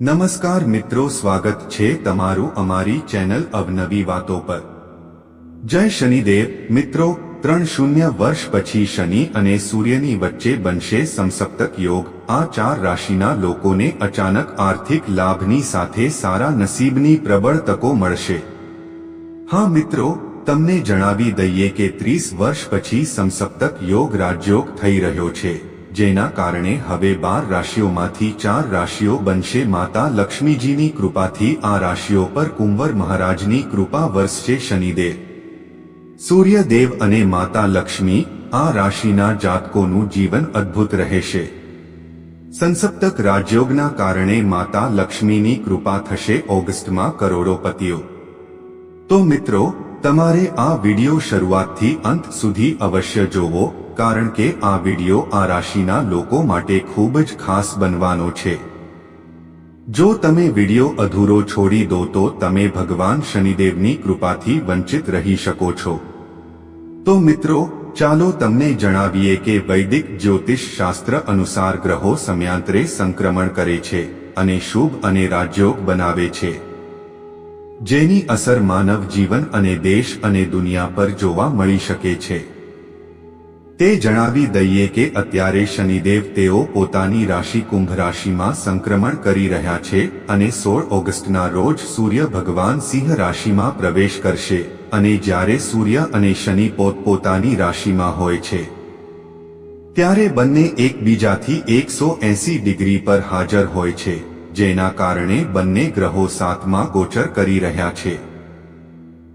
નમસ્કાર મિત્રો, સ્વાગત છે તમારું અમારી ચેનલ અવનવી વાતો પર. જય શનિદેવ. મિત્રો ત્રણ શૂન્ય વર્ષ પછી શનિ અને સૂર્યની વચ્ચે બનશે સમસપ્તક યોગ. આ ચાર રાશિના લોકોને અચાનક આર્થિક લાભની સાથે સારા નસીબની પ્રબળ તકો મળશે. હા મિત્રો, તમને જણાવી દઈએ કે ત્રીસ વર્ષ પછી સમસપ્તક યોગ રાજયોગ થઈ રહ્યો છે. જેના કારણે હવે બાર રાશિઓમાંથી ચાર રાશિઓ બનશે. માતા લક્ષ્મીજીની કૃપાથી આ રાશિઓ પર કુંવર મહારાજની કૃપા વરસશે શનિદેવ. સૂર્યદેવ અને માતા લક્ષ્મી આ રાશિના જાતકોનું જીવન અદ્ભુત રહેશે. સંસપ્તક રાજયોગના કારણે માતા લક્ષ્મીની કૃપા થશે ઓગસ્ટમાં કરોડોપતિઓ. તો મિત્રો તમારે આ વિડિયો શરૂઆતથી અંત સુધી અવશ્ય જોવો, કારણ કે આ વિડિયો આ રાશિના લોકો માટે ખૂબ જ ખાસ બનવાનો છે. જો તમે વિડિયો અધૂરો છોડી દો તો તમે ભગવાન શનિદેવની કૃપાથી વંચિત રહી શકો છો. તો મિત્રો, ચાલો તમને જણાવીએ કે વૈદિક જ્યોતિષ શાસ્ત્ર અનુસાર ગ્રહો સમયાંતરે સંક્રમણ કરે છે અને શુભ અને રાજયોગ બનાવે છે. જેની અસર માનવ જીવન અને દેશ અને દુનિયા પર જોવા મળી શકે છે. તે જણાવી દઈએ કે અત્યારે શનિદેવ તેઓ પોતાની રાશિ કુંભ રાશિમાં સંક્રમણ કરી રહ્યા છે અને સોળ ઓગસ્ટના રોજ સૂર્ય ભગવાન સિંહ રાશિમાં પ્રવેશ કરશે અને જ્યારે સૂર્ય અને શનિ પોતપોતાની રાશિમાં હોય છે. ત્યારે બંને એકબીજાથી એકસો એંસી ડિગ્રી પર હાજર હોય છે. જેના કારણે બંને ગ્રહો સાતમાં ગોચર કરી રહ્યા છે.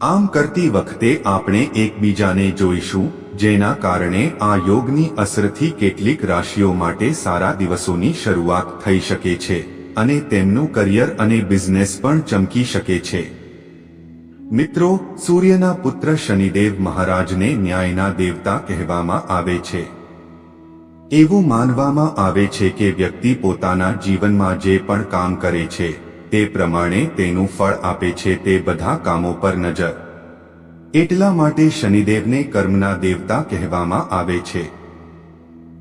આમ કરતી વખતે આપણે એકબીજાને જોઈશું, જેના કારણે આ યોગની અસરથી કેટલીક રાશિઓ માટે સારા દિવસોની શરૂઆત થઈ શકે છે, અને તેમનું કરિયર અને બિઝનેસ પણ ચમકી શકે છે. મિત્રો, સૂર્યના પુત્ર શનિદેવ મહારાજને ન્યાયના દેવતા કહેવામાં આવે છે. એવું માનવામાં આવે છે કે વ્યક્તિ પોતાના જીવનમાં જે પણ કામ કરે છે, તે પ્રમાણે તેનું ફળ આપે છે તે બધા કામો પર નજર. એટલા માટે શનિદેવને કર્મના દેવતા કહેવામાં આવે છે.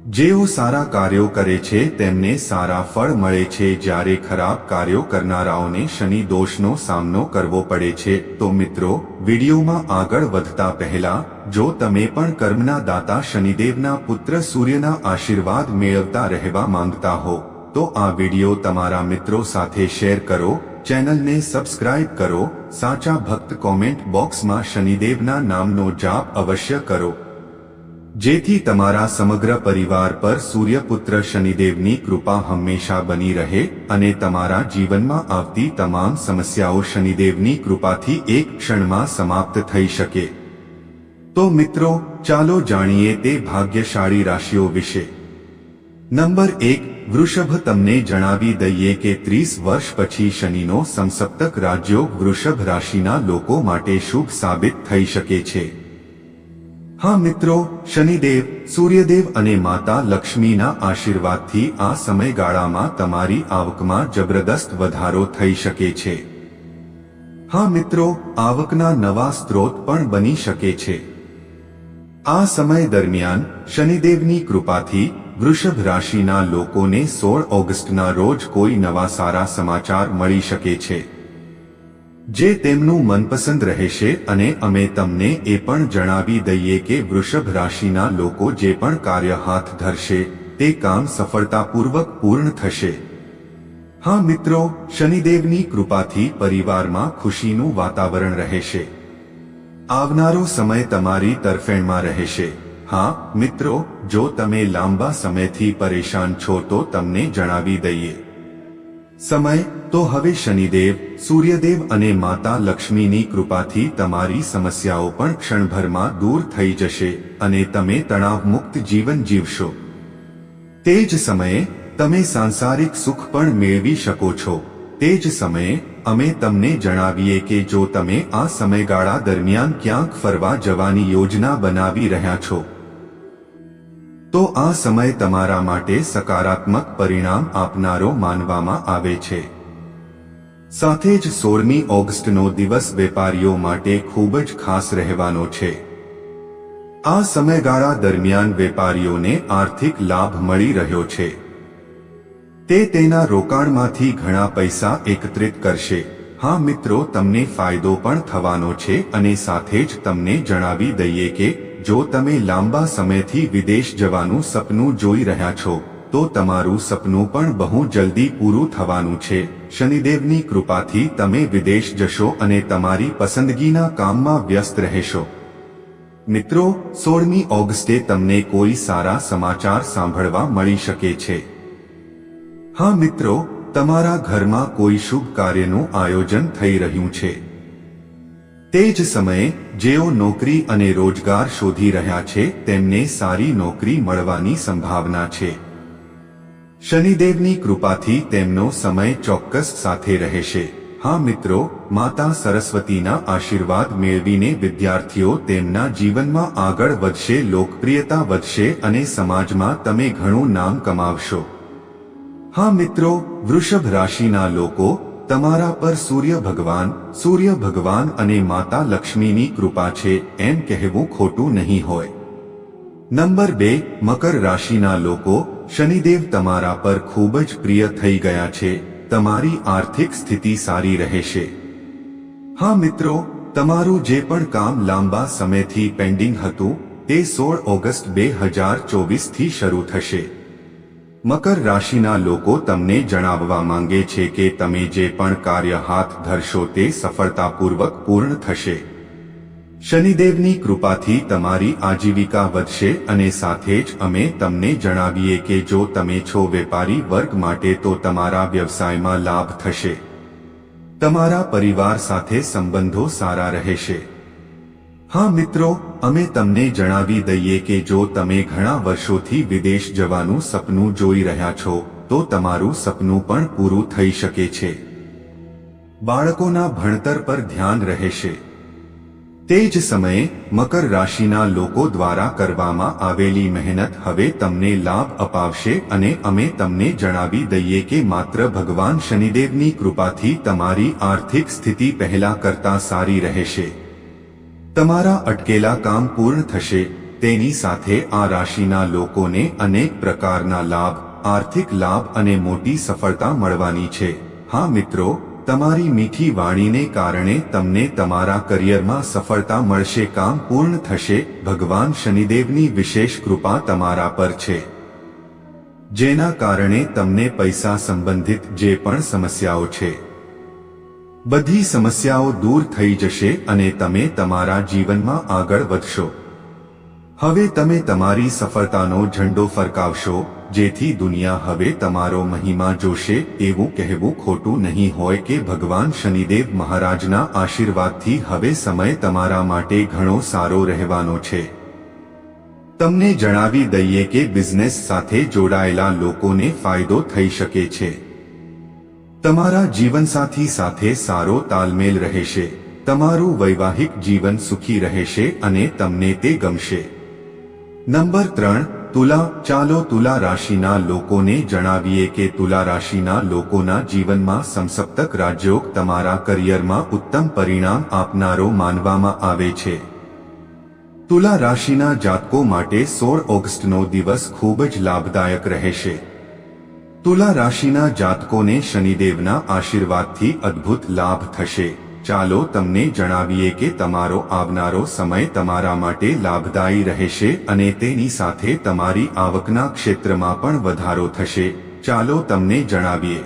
જેઓ સારા કાર્યો કરે છે, તેમને સારા ફળ મળે છે. જ્યારે ખરાબ કાર્યો કરનારાઓને શનિ દોષનો સામનો કરવો પડે છે, તો મિત્રો, વિડીયોમાં આગળ વધતા પહેલા, જો તમે પણ કર્મના દાતા શનિદેવના પુત્ર સૂર્યના આશીર્વાદ મેળવતા રહેવા માંગતા હો, તો આ વીડિયો તમારા મિત્રો સાથે શેર કરો, ચેનલને સબસ્ક્રાઇબ કરો, સાચા ભક્ત કોમેન્ટ બોક્સમાં શનિદેવના નામનો જાપ અવશ્ય કરો. જેથી તમારા સમગ્ર પરિવાર પર સૂર્યપુત્ર શનિદેવની કૃપા હંમેશા બની રહે અને તમારા જીવનમાં આવતી તમામ સમસ્યાઓ શનિદેવની કૃપાથી એક ક્ષણમાં સમાપ્ત થઈ શકે. તો મિત્રો, ચાલો જાણીએ તે ભાગ્યશાળી રાશિઓ વિશે. નંબર એક, વૃષભ તમને જણાવી દઈએ કે ત્રીસ વર્ષ પછી શનિનો સંસપ્તક રાજ્યો વૃષભ રાશિના લોકો માટે શુભ સાબિત થઈ શકે છે. હા મિત્રો, શનિદેવ, સૂર્યદેવ અને માતા લક્ષ્મીના આશીર્વાદથી આ સમયગાળામાં તમારી આવકમાં જબરદસ્ત વધારો થઈ શકે છે. હા મિત્રો, આવકના નવા સ્ત્રોત પણ બની શકે છે. આ સમય દરમિયાન શનિદેવની કૃપાથી વૃષભ રાશિના લોકોને સોળ ઓગસ્ટના રોજ કોઈ નવા સારા સમાચાર મળી શકે છે. જે તેમનું મનપસંદ રહેશે અને અમે તમને એ પણ જણાવી દઈએ કે વૃષભ રાશિના લોકો જે પણ કાર્ય હાથ ધરશે, તે કામ સફળતાપૂર્વક પૂર્ણ થશે. હા મિત્રો, શનિદેવની કૃપાથી પરિવારમાં ખુશીનું વાતાવરણ રહેશે. આવનારો સમય તમારી તરફેણમાં રહેશે. હા, મિત્રો, જો તમે લાંબા સમયથી પરેશાન છો તો તમને જણાવી દઈએ. સમય, તો હવે શનિદેવ, સૂર્યદેવ અને માતા લક્ષ્મીની કૃપાથી તમારી સમસ્યાઓ પણ ક્ષણભરમાં દૂર થઈ જશે અને તમે તણાવમુક્ત જીવન જીવશો. તે જ સમયે, તમે સાંસારિક સુખ પણ મેળવી શકો છો. તે જ સમયે, અમે તમને જણાવીએ કે જો તમે આ સમયગાળા દરમિયાન ક્યાંક ફરવા જવાની યોજના બનાવી રહ્યા છો તો આ સમય તમારા માટે સકારાત્મક પરિણામ આપનારો માનવામાં આવે છે. સાથે જ સોળમી ઓગસ્ટનો દિવસ વેપારીઓ માટે ખૂબ જ ખાસ રહેવાનો છે. આ સમયગાળા દરમિયાન વેપારીઓને આર્થિક લાભ મળી રહ્યો છે. તે તેના રોકાણમાંથી ઘણા પૈસા એકત્રિત કરશે. હા મિત્રો, તમને ફાયદો પણ થવાનો છે અને સાથે જ તમને જણાવી દઈએ કે જો તમે લાંબા સમયથી વિદેશ જવાનું સપનું જોઈ રહ્યા છો, તો તમારું સપનું પણ બહુ જલ્દી પૂરું થવાનું છે. શનિદેવની કૃપાથી તમે વિદેશ જશો અને તમારી પસંદગીના કામમાં વ્યસ્ત રહેશો. મિત્રો, સોળમી ઓગસ્ટે તમને કોઈ સારા સમાચાર સાંભળવા મળી શકે છે. હા મિત્રો, તમારા ઘરમાં કોઈ શુભ કાર્યનું આયોજન થઈ રહ્યું છે. તે જ સમયે જેઓ નોકરી અને રોજગાર શોધી રહ્યા છે, તેમને સારી નોકરી મળવાની સંભાવના છે. શનિદેવની કૃપાથી તેમનો સમય ચોક્કસ સાથે રહેશે. હા મિત્રો, માતા સરસ્વતીના આશીર્વાદ મેળવીને વિદ્યાર્થીઓ તેમના જીવનમાં આગળ વધશે, લોકપ્રિયતા વધશે અને સમાજમાં તમે ઘણું નામ કમાવશો. હા મિત્રો, વૃષભ રાશિના લોકો તમારા પર સૂર્ય ભગવાન સૂર્ય ભગવાન અને માતા લક્ષ્મીની કૃપા છે એમ કહેવું ખોટું નહીં હોય. નંબર બે, મકર રાશિના લોકો, શનિદેવ તમારા પર ખૂબ જ પ્રિય થઈ ગયા છે, તમારી આર્થિક સ્થિતિ સારી રહેશે. હા મિત્રો, તમારું જે પણ કામ લાંબા સમયથી પેન્ડિંગ હતું, તે સોળ ઓગસ્ટ બે હજાર ચોવીસથી શરૂ થશે. મકર રાશિના લોકો તમને જણાવવા માંગે છે કે તમે જે પણ કાર્ય હાથ ધરશો તે સફળતાપૂર્વક પૂર્ણ થશે. શનિદેવની કૃપાથી તમારી આજીવિકા વધશે અને સાથે જ અમે તમને જણાવીએ કે જો તમે છો વેપારી વર્ગ માટે તો તમારા વ્યવસાયમાં લાભ થશે. તમારા પરિવાર સાથે સંબંધો સારા રહેશે. હા મિત્રો, અમે તમને જણાવી દઈએ કે જો તમે ઘણા વર્ષોથી વિદેશ જવાનું સપનું જોઈ રહ્યા છો, તો તમારું સપનું પણ પૂરું થઈ શકે છે. બાળકોના ભણતર પર ધ્યાન રહેશે. તે જ સમયે, મકર રાશિના લોકો દ્વારા કરવામાં આવેલી મહેનત હવે તમને લાભ અપાવશે અને અમે તમને જણાવી દઈએ કે માત્ર ભગવાન શનિદેવની કૃપાથી તમારી આર્થિક સ્થિતિ પહેલા કરતા સારી રહેશે. તમારા અટકેલા કામ પૂર્ણ થશે, તેની સાથે આ રાશિના લોકોને અનેક પ્રકારના લાભ, આર્થિક લાભ અને મોટી સફળતા મળવાની છે. હા મિત્રો, તમારી મીઠી વાણીને કારણે તમને તમારા કરિયરમાં સફળતા મળશે, કામ પૂર્ણ થશે, ભગવાન શનિદેવની વિશેષ કૃપા તમારા પર છે. જેના કારણે તમને પૈસા સંબંધિત જે પણ સમસ્યાઓ છે. બધી સમસ્યાઓ દૂર થઈ જશે અને તમે તમારા જીવનમાં આગળ વધશો. હવે તમે તમારી સફળતાનો ઝંડો ફરકાવશો, જેથી દુનિયા હવે તમારો મહિમા જોશે, એવું કહેવું ખોટું નહીં હોય કે ભગવાન શનિદેવ મહારાજના આશીર્વાદથી હવે સમય તમારા માટે ઘણો સારો રહેવાનો છે. તમને જણાવી દઈએ કે બિઝનેસ સાથે જોડાયેલા લોકોને ફાયદો થઈ શકે છે. તમારા જીવનસાથી સાથે સારો તાલમેલ રહેશે, તમારું વૈવાહિક જીવન સુખી રહેશે અને તમને તે ગમશે. નંબર ત્રણ, તુલા, ચાલો તુલા રાશિના લોકોને જણાવીએ કે તુલા રાશિના લોકોના જીવનમાં સંસપ્તક રાજયોગ તમારા કરિયરમાં ઉત્તમ પરિણામ આપનારો માનવામાં આવે છે. તુલા રાશિના જાતકો માટે સોળ ઓગસ્ટનો દિવસ ખૂબ જ લાભદાયક રહેશે. તુલા રાશિના જાતકોને શનિદેવના આશીર્વાદથી અદ્ભુત લાભ થશે. ચાલો તમને જણાવીએ કે તમારો આવનારો સમય તમારા માટે લાભદાયી રહેશે અને તેની સાથે તમારી આવકના ક્ષેત્રમાં પણ વધારો થશે. ચાલો તમને જણાવીએ.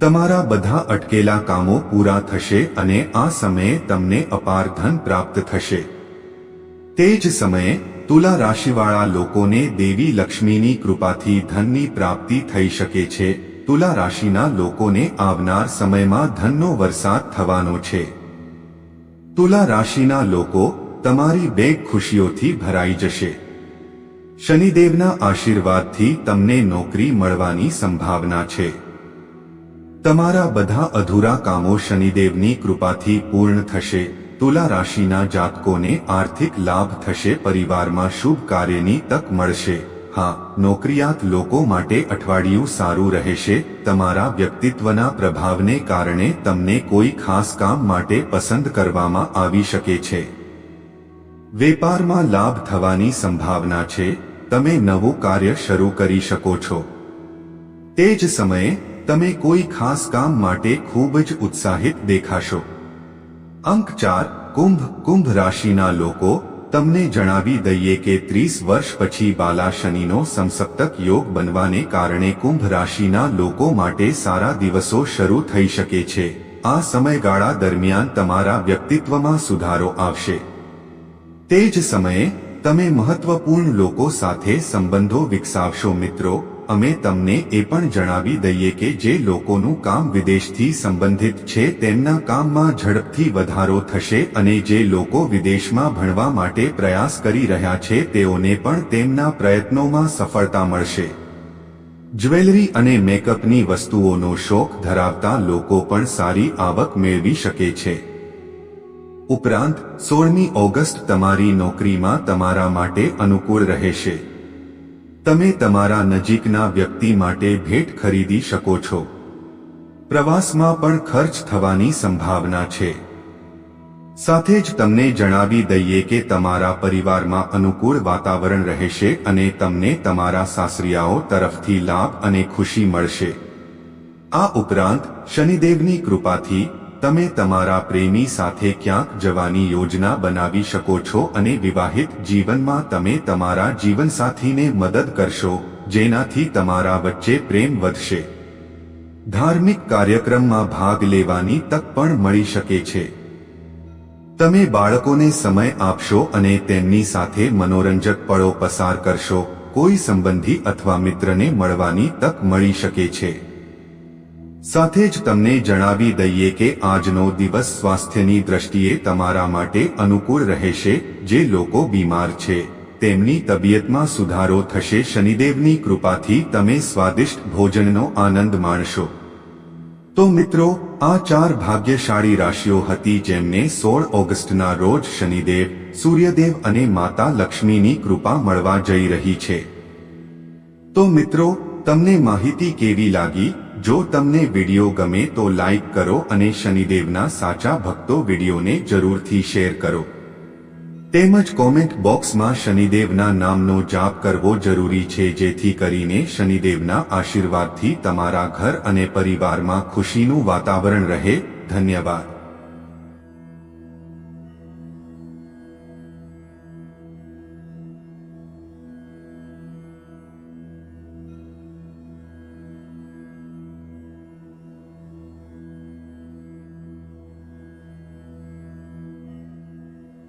તમારા બધા અટકેલા કામો પૂરા થશે અને આ સમયે તમને અપાર ધન પ્રાપ્ત થશે. તે જ સમયે તુલા રાશિવાળા લોકોને દેવી લક્ષ્મીની કૃપાથી ધનની પ્રાપ્તિ થઈ શકે છે. તુલા રાશિના લોકોને આવનાર સમયમાં ધનનો વરસાદ થવાનો છે. તુલા રાશિના લોકો તમારી બેગ ખુશીઓથી ભરાઈ જશે. શનિદેવના આશીર્વાદથી તમને નોકરી મળવાની સંભાવના છે. તમારા બધા અધૂરા કામો શનિદેવની કૃપાથી પૂર્ણ થશે. તુલા રાશિના જાતકોને આર્થિક લાભ થશે, પરિવારમાં શુભ કાર્યની તક મળશે. હા, નોકરિયાત લોકો માટે અઠવાડિયું સારું રહેશે. તમારા વ્યક્તિત્વના પ્રભાવને કારણે તમને કોઈ ખાસ કામ માટે પસંદ કરવામાં આવી શકે છે. વેપારમાં લાભ થવાની સંભાવના છે. તમે નવું કાર્ય શરૂ કરી શકો છો. તે જ સમયે, તમે કોઈ ખાસ કામ માટે ખૂબ જ ઉત્સાહિત દેખાશો. અંક ચાર કુંભ કુંભ રાશિના લોકો તમને જણાવી દઈએ કે ત્રીસ વર્ષ પછી બાલા શનિનો સંસપ્તક યોગ બનવાને કારણે કુંભ રાશિના લોકો માટે સારા દિવસો શરૂ થઈ શકે છે. આ સમયગાળા દરમિયાન તમારા વ્યક્તિત્વમાં સુધારો આવશે. તે જ સમયે તમે મહત્વપૂર્ણ લોકો સાથે સંબંધો વિકસાવશો મિત્રો. અમે તમને એ પણ જણાવી દઈએ કે જે લોકોનું કામ વિદેશથી સંબંધિત છે તેમના કામમાં ઝડપથી વધારો થશે અને જે લોકો વિદેશમાં ભણવા માટે પ્રયાસ કરી રહ્યા છે તેઓને પણ તેમના પ્રયત્નોમાં સફળતા મળશે. જ્વેલરી અને મેકઅપની વસ્તુઓનો શોખ ધરાવતા લોકો પણ સારી આવક મેળવી શકે છે. ઉપરાંત, સોળમી ઓગસ્ટ તમારી નોકરીમાં તમારા માટે અનુકૂળ રહેશે. તમે તમારા નજીકના વ્યક્તિ માટે ભેટ ખરીદી શકો છો. પ્રવાસમાં પણ ખર્ચ થવાની સંભાવના છે. સાથે જ તમને જણાવી દઈએ કે તમારા પરિવારમાં અનુકૂળ વાતાવરણ રહેશે અને તમને તમારા સાસરિયાઓ તરફથી લાભ અને ખુશી મળશે. આ ઉપરાંત શનિદેવની કૃપાથી તમે તમારા પ્રેમી સાથે ક્યાંક જવાની યોજના બનાવી શકો છો અને વિવાહિત જીવનમાં તમે તમારા જીવનસાથીને મદદ કરશો, જેનાથી તમારા વચ્ચે પ્રેમ વધશે. ધાર્મિક કાર્યક્રમમાં ભાગ લેવાની તક પણ મળી શકે છે. તમે બાળકોને સમય આપશો અને તેમની સાથે મનોરંજક પળો પસાર કરશો, કોઈ સંબંધી અથવા મિત્રને મળવાની તક મળી શકે છે. સાથે જ તમને જણાવી દઈએ કે આજનો દિવસ સ્વાસ્થ્યની દ્રષ્ટિએ તમારા માટે અનુકૂળ રહેશે, જે લોકો બીમાર છે. તેમની તબિયતમાં સુધારો થશે. શનિદેવની કૃપાથી તમે સ્વાદિષ્ટ ભોજનનો આનંદ માણશો. તો મિત્રો, આ ચાર ભાગ્યશાળી રાશિઓ હતી જેમને સોળ ઓગસ્ટના રોજ શનિદેવ, સૂર્યદેવ અને માતા લક્ષ્મીની કૃપા મળવા જઈ રહી છે. તો મિત્રો, તમને માહિતી કેવી લાગી? જો તમને વિડિયો ગમે તો લાઈક કરો અને શનિદેવના સાચા ભક્તો વિડીયોને જરૂરથી શેર કરો. તેમજ કોમેન્ટ બોક્સમાં શનિદેવના નામનો જાપ કરવો જરૂરી છે જેથી કરીને શનિદેવના આશીર્વાદથી તમારા ઘર અને પરિવારમાં ખુશીનું વાતાવરણ રહે. ધન્યવાદ.